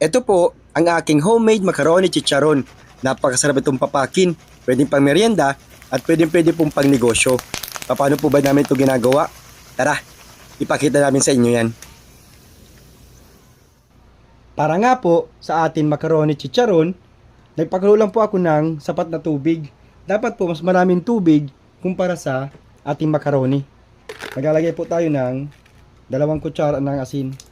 Ito po ang aking homemade macaroni chicharon. Napakasarap itong papakin. Pwedeng pang merienda at pwedeng pwede pong pang negosyo. Paano po ba namin ito ginagawa? Tara, ipakita namin sa inyo yan. Para nga po sa ating macaroni chicharon, nagpakulo lang po ako ng sapat na tubig. Dapat po mas maraming tubig kumpara sa ating macaroni. Maglalagay po tayo ng dalawang kutsara ng asin.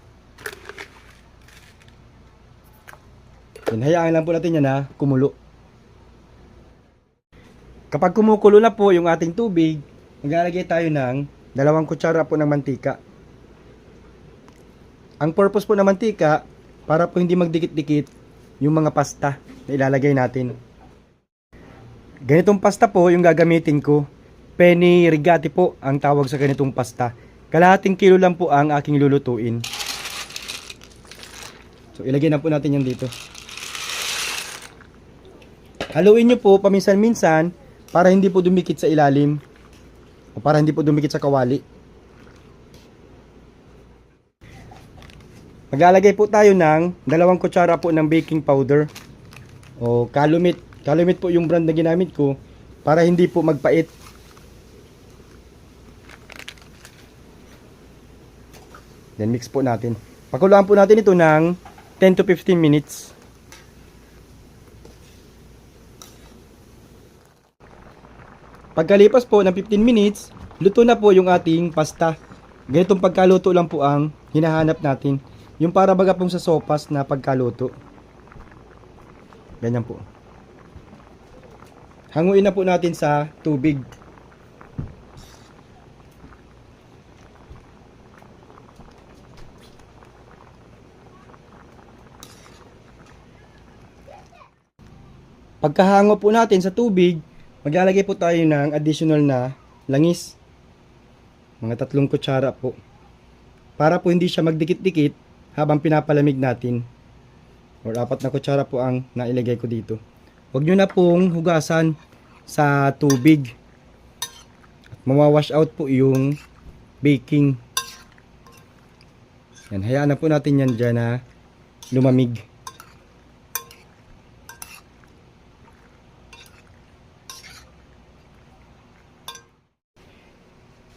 Yan, hayaan lang po natin yan na kumulo. Kapag kumukulo na po yung ating tubig, maglalagay tayo ng dalawang kutsara po ng mantika. Ang purpose po ng mantika, para po hindi magdikit-dikit yung mga pasta na ilalagay natin. Ganitong pasta po yung gagamitin ko. Penny rigati po ang tawag sa ganitong pasta. Kalahating kilo lang po ang aking lulutuin. So ilagay na po natin yan dito. Haluin nyo po paminsan-minsan para hindi po dumikit sa ilalim o para hindi po dumikit sa kawali. Maglalagay po tayo ng dalawang kutsara po ng baking powder o kalumit. Kalumit po yung brand na ginamit ko para hindi po magpait. Then mix po natin. Pakuluan po natin ito ng 10 to 15 minutes. Pagkalipas po ng 15 minutes, luto na po yung ating pasta. Ganitong pagkaluto lang po ang hinahanap natin. Yung para baga pong sa sopas na pagkaluto. Ganyan po. Hanguin na po natin sa tubig. Pagkahango po natin sa tubig, maglalagay po tayo ng additional na langis. Mga tatlong kutsara po. Para po hindi siya magdikit-dikit habang pinapalamig natin. Or apat na kutsara po ang nailagay ko dito. Huwag nyo na pong hugasan sa tubig. At mawawash out po yung baking. Yan, hayaan na po natin yan dyan na lumamig.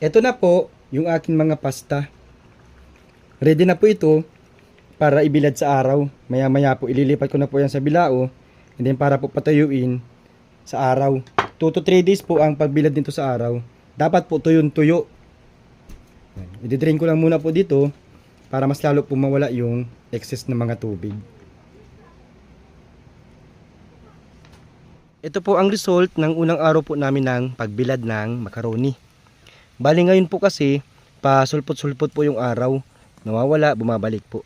Ito na po yung aking mga pasta. Ready na po ito para ibilad sa araw. Maya maya po ililipat ko na po yan sa bilao. And then para po patuyuin sa araw. 2 to 3 days po ang pagbilad nito sa araw. Dapat po tuyon tuyo. I-drain ko lang muna po dito para mas lalo po mawala yung excess ng mga tubig. Ito po ang result ng unang araw po namin ng pagbilad ng macaroni. Bali ngayon po kasi, pasulpot-sulpot po yung araw. Nawawala, bumabalik po.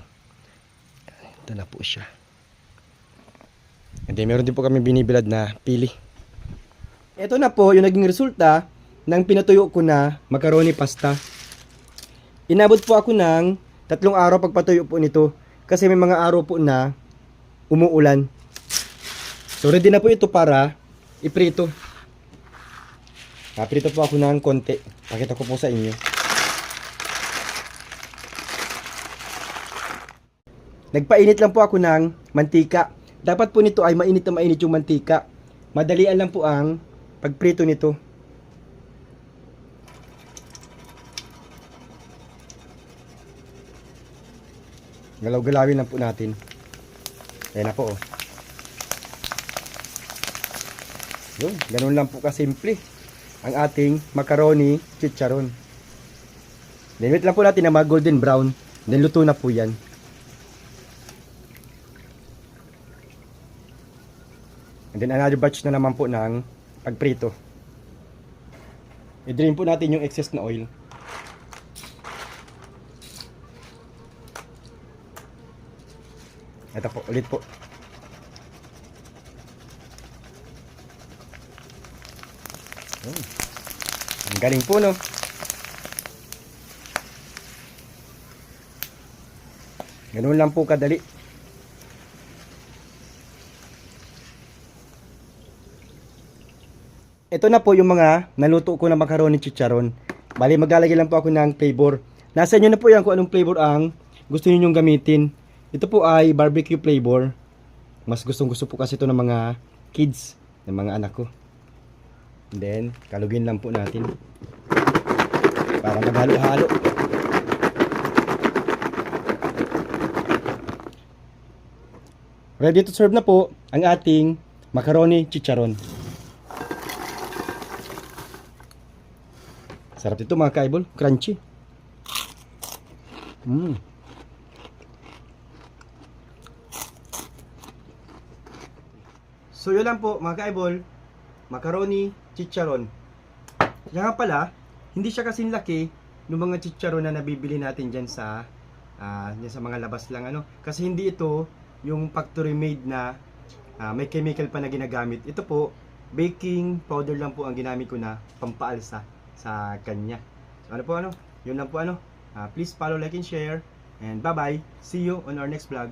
Ito na po siya. And then, meron din po kami binibilad na pili. Ito na po yung naging resulta ng pinatuyo ko na macaroni pasta. Inabot po ako ng tatlong araw pagpatuyo po nito kasi may mga araw po na umuulan. So ready na po ito para iprito. Naprito po ako ng konti. Pakita ko po sa inyo. Nagpainit lang po ako ng mantika. Dapat po nito ay mainit na mainit yung mantika. Madalian lang po ang pagprito nito. Galaw-galawin lang po natin. Ayan na po oh. Yun, ganun lang po kasimple ang ating macaroni chicharon. Then wait lang po natin na mag golden brown. Then luto na po yan. And then another batch na naman po ng pagprito. I-drain po natin yung excess na oil. Ito po, ulit po. Yun. Ang galing po, no? Ganun lang po kadali. Ito na po yung mga naluto ko na macaroni chicharon. Bali, maglalagay lang po ako ng flavor. Nasa inyo na po yan kung anong flavor ang gusto niyo gamitin. Ito po ay barbecue flavor. Mas gustong gusto po kasi ito ng mga kids, ng mga anak ko. And then, kalugin lang po natin. Para maghalo-halo. Ready to serve na po ang ating macaroni chicharon. Sarap ito mga kaibol, crunchy. Mm. So yun lang po mga kaibol, macaroni chicharon. Kaya nga pala, hindi siya kasing laki ng mga chicharon na nabibili natin dyan sa ah, dyan sa mga labas lang ano. Kasi hindi ito yung factory made na ah, may chemical pa na ginagamit. Ito po, baking powder lang po ang ginamit ko na pampaalsa sa kanya. So ano po ano? Yun lang po ano. Ah, please follow, like, and share. And bye-bye. See you on our next vlog.